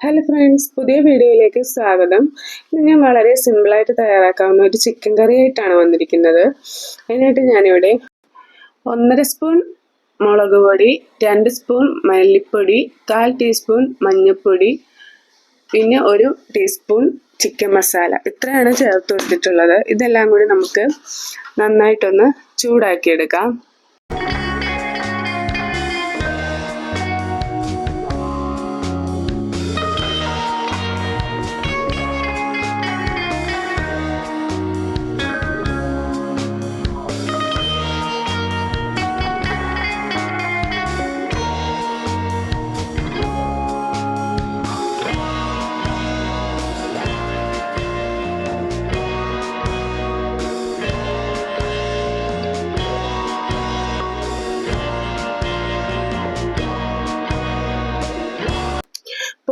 Hello friends പുതിയ വീഡിയോയിലേക്ക് സ്വാഗതം. ഇന്ന് ഞാൻ വളരെ സിമ്പിളായിട്ട് തയ്യാറാക്കാവുന്ന ഒരു ചിക്കൻ കറി ആയിട്ടാണ് വന്നിരിക്കുന്നത്. അതിനായിട്ട് ഞാനിവിടെ ഒന്നര സ്പൂൺ മുളക് പൊടി രണ്ട് സ്പൂൺ മല്ലിപ്പൊടി കാൽ ടീസ്പൂൺ മഞ്ഞൾപ്പൊടി പിന്നെ ഒരു ടീസ്പൂൺ ചിക്കൻ മസാല ഇത്രയാണ് ചേർത്ത് കൊടുത്തിട്ടുള്ളത്. ഇതെല്ലാം കൂടി നമുക്ക് നന്നായിട്ടൊന്ന് ചൂടാക്കിയെടുക്കാം.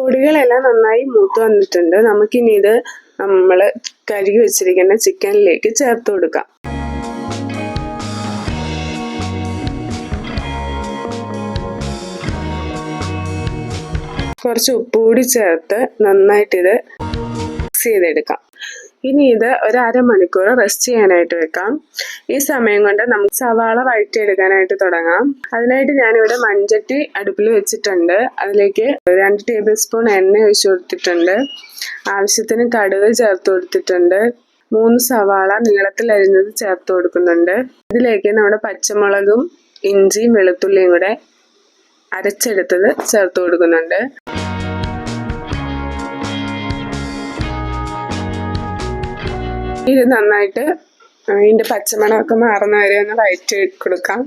പൊടികളെല്ലാം നന്നായി മൂത്ത് വന്നിട്ടുണ്ട്. നമുക്കിനി ഇത് നമ്മൾ കഴുകി വെച്ചിരിക്കുന്ന ചിക്കനിലേക്ക് ചേർത്ത് കൊടുക്കാം. കുറച്ച് ഉപ്പ് കൂടി ചേർത്ത് നന്നായിട്ടിത് മിക്സ് ചെയ്തെടുക്കാം. ഇനി ഇത് ഒരു അരമണിക്കൂർ റെസ്റ്റ് ചെയ്യാനായിട്ട് വെക്കാം. ഈ സമയം കൊണ്ട് നമുക്ക് സവാള വഴറ്റിയെടുക്കാനായിട്ട് തുടങ്ങാം. അതിനായിട്ട് ഞാനിവിടെ മൺചട്ടി അടുപ്പിൽ വെച്ചിട്ടുണ്ട്. അതിലേക്ക് രണ്ട് ടേബിൾ സ്പൂൺ എണ്ണ ഒഴിച്ചു കൊടുത്തിട്ടുണ്ട്. ആവശ്യത്തിന് കടുക് ചേർത്ത് കൊടുത്തിട്ടുണ്ട്. മൂന്ന് സവാള നീളത്തിൽ അരിഞ്ഞത് ചേർത്ത് കൊടുക്കുന്നുണ്ട്. ഇതിലേക്ക് നമ്മുടെ പച്ചമുളകും ഇഞ്ചിയും വെളുത്തുള്ളിയും കൂടെ അരച്ചെടുത്തത് ചേർത്ത് കൊടുക്കുന്നുണ്ട്. ഇത് നന്നായിട്ട് ഇതിന്റെ പച്ചമണമൊക്കെ മാറുന്ന വരെ ഒന്ന് വയറ്റി കൊടുക്കാം.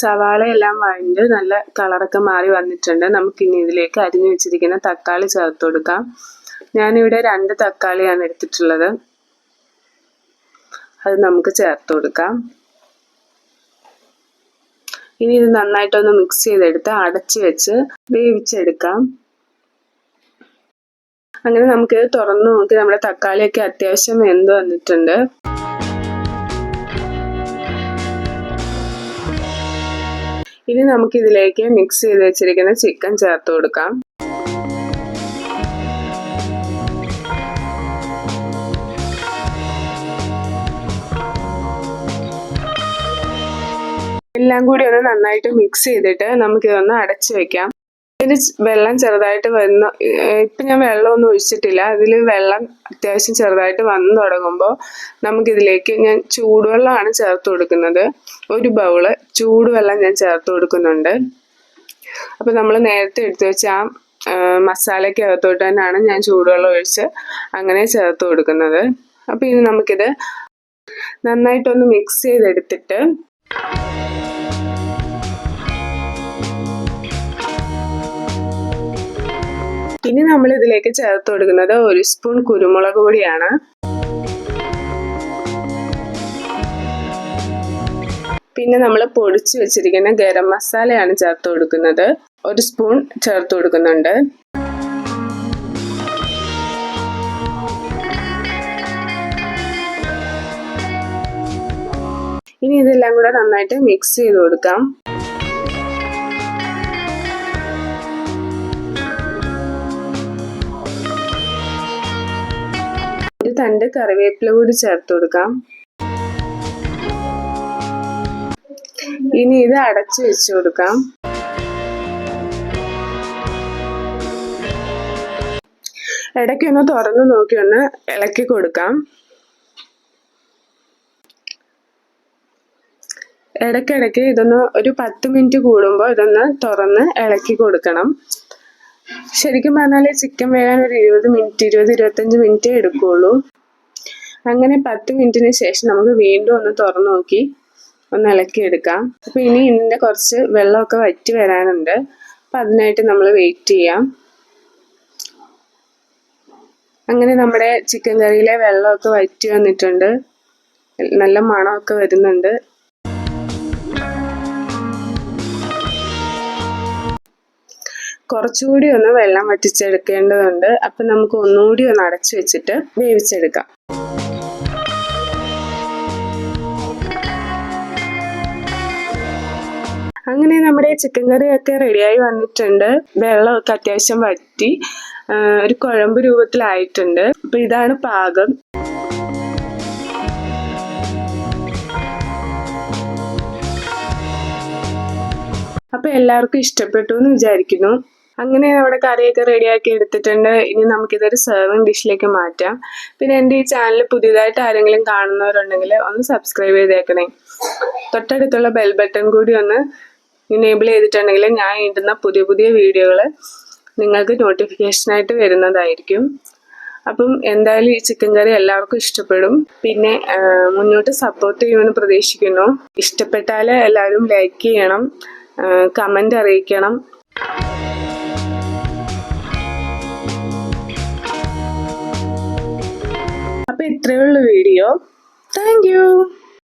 സവാളയെല്ലാം വഴണ്ട് നല്ല കളറൊക്കെ മാറി വന്നിട്ടുണ്ട്. നമുക്കിനി ഇതിലേക്ക് അരിഞ്ഞു വെച്ചിരിക്കുന്ന തക്കാളി ചേർത്ത് കൊടുക്കാം. ഞാനിവിടെ രണ്ട് തക്കാളിയാണ് എടുത്തിട്ടുള്ളത്. അത് നമുക്ക് ചേർത്ത് കൊടുക്കാം. ഇനി ഇത് നന്നായിട്ടൊന്ന് മിക്സ് ചെയ്തെടുത്ത് അടച്ചു വെച്ച് വേവിച്ചെടുക്കാം. അങ്ങനെ നമുക്ക് തുറന്നു നോക്കി നമ്മുടെ തക്കാളിയൊക്കെ അത്യാവശ്യം വെന്ത് വന്നിട്ടുണ്ട്. ഇനി നമുക്ക് ഇതിലേക്ക് മിക്സ് ചെയ്ത് വെച്ചിരിക്കുന്ന ചിക്കൻ ചേർത്ത് കൊടുക്കാം. എല്ലാം കൂടി ഒന്ന് നന്നായിട്ട് മിക്സ് ചെയ്തിട്ട് നമുക്കിതൊന്ന് അടച്ചു വെക്കാം. ഇതിന് വെള്ളം ചെറുതായിട്ട് വന്ന് ഇപ്പം ഞാൻ വെള്ളമൊന്നും ഒഴിച്ചിട്ടില്ല. അതിൽ വെള്ളം അത്യാവശ്യം ചെറുതായിട്ട് വന്നു തുടങ്ങുമ്പോൾ നമുക്കിതിലേക്ക് ഞാൻ ചൂടുവെള്ളമാണ് ചേർത്ത് കൊടുക്കുന്നത്. ഒരു ബൗൾ ചൂടുവെള്ളം ഞാൻ ചേർത്ത് കൊടുക്കുന്നുണ്ട്. അപ്പോൾ നമ്മൾ നേരത്തെ എടുത്തു വെച്ച ആ മസാലയ്ക്ക് അകത്തോട്ട് തന്നെയാണ് ഞാൻ ചൂടുവെള്ളം ഒഴിച്ച് അങ്ങനെ ചേർത്ത് കൊടുക്കുന്നത്. അപ്പോൾ ഇനി നമുക്കിത് നന്നായിട്ടൊന്ന് മിക്സ് ചെയ്തെടുത്തിട്ട് ഇനി നമ്മൾ ഇതിലേക്ക് ചേർത്ത് കൊടുക്കുന്നത് ഒരു സ്പൂൺ കുരുമുളക് പൊടിയാണ്. പിന്നെ നമ്മൾ പൊടിച്ചു വെച്ചിരിക്കുന്ന ഗരം മസാലയാണ് ചേർത്ത് കൊടുക്കുന്നത്. ഒരു സ്പൂൺ ചേർത്ത് കൊടുക്കുന്നുണ്ട്. ഇനി ഇതെല്ലാം കൂടെ നന്നായിട്ട് മിക്സ് ചെയ്ത് കൊടുക്കാം. തണ്ട് കറിവേപ്പില കൂടി ചേർത്ത് കൊടുക്കാം. ഇനി ഇത് അടച്ചു വെച്ച് കൊടുക്കാം. ഇടയ്ക്ക് ഒന്ന് തുറന്നു നോക്കി ഒന്ന് ഇളക്കി കൊടുക്കാം. ഇടയ്ക്കിടയ്ക്ക് ഇതൊന്ന് ഒരു പത്ത് മിനിറ്റ് കൂടുമ്പോൾ ഇതൊന്ന് തുറന്ന് ഇളക്കി കൊടുക്കണം. ശരിക്കും പറഞ്ഞാൽ ചിക്കൻ വേകാൻ ഒരു ഇരുപത് മിനിറ്റ് ഇരുപത് ഇരുപത്തഞ്ച് മിനിറ്റേ എടുക്കുകയുള്ളൂ അങ്ങനെ പത്ത് മിനിറ്റിന് ശേഷം നമുക്ക് വീണ്ടും ഒന്ന് തുറന്നു നോക്കി ഒന്ന് ഇളക്കിയെടുക്കാം അപ്പോൾ ഇനി ഇതിന്റെ കുറച്ച് വെള്ളമൊക്കെ വറ്റി വരാനുണ്ട്. അപ്പം അതിനായിട്ട് നമ്മൾ വെയിറ്റ് ചെയ്യാം. അങ്ങനെ നമ്മുടെ ചിക്കൻ കറിയിലെ വെള്ളമൊക്കെ വറ്റി വന്നിട്ടുണ്ട്. നല്ല മണമൊക്കെ വരുന്നുണ്ട്. കുറച്ചുകൂടി ഒന്ന് വെള്ളം വറ്റിച്ചെടുക്കേണ്ടതുണ്ട്. അപ്പം നമുക്ക് ഒന്നുകൂടി ഒന്ന് അടച്ചു വെച്ചിട്ട് വേവിച്ചെടുക്കാം. അങ്ങനെ നമ്മുടെ ചിക്കൻ കറിയൊക്കെ റെഡിയായി വന്നിട്ടുണ്ട്. വെള്ളമൊക്കെ അത്യാവശ്യം വറ്റി ഒരു കുഴമ്പ് രൂപത്തിലായിട്ടുണ്ട്. അപ്പൊ ഇതാണ് പാകം. അപ്പൊ എല്ലാവർക്കും ഇഷ്ടപ്പെട്ടു എന്ന് വിചാരിക്കുന്നു. അങ്ങനെ നമ്മുടെ കറിയൊക്കെ റെഡിയാക്കി എടുത്തിട്ടുണ്ട്. ഇനി നമുക്കിതൊരു സെർവിങ് ഡിഷിലേക്ക് മാറ്റാം. പിന്നെ എന്റെ ഈ ചാനൽ പുതിയതായിട്ട് ആരെങ്കിലും കാണുന്നവരുണ്ടെങ്കിൽ ഒന്ന് സബ്സ്ക്രൈബ് ചെയ്തേക്കണേ. തൊട്ടടുത്തുള്ള ബെൽ ബട്ടൺ കൂടി ഒന്ന് ഇനേബിൾ ചെയ്തിട്ടുണ്ടെങ്കിൽ ഞാൻ ഇടുന്ന പുതിയ പുതിയ വീഡിയോകൾ നിങ്ങൾക്ക് നോട്ടിഫിക്കേഷനായിട്ട് വരുന്നതായിരിക്കും. അപ്പം എന്തായാലും ഈ ചിക്കൻ കറി എല്ലാവർക്കും ഇഷ്ടപ്പെടും. പിന്നെ മുന്നോട്ട് സപ്പോർട്ട് ചെയ്യുമെന്ന് പ്രതീക്ഷിക്കുന്നു. ഇഷ്ടപ്പെട്ടാൽ എല്ലാവരും ലൈക്ക് ചെയ്യണം. കമന്റ് അറിയിക്കണം. ഇത്രയേ ഉള്ളൂ വീഡിയോ. താങ്ക്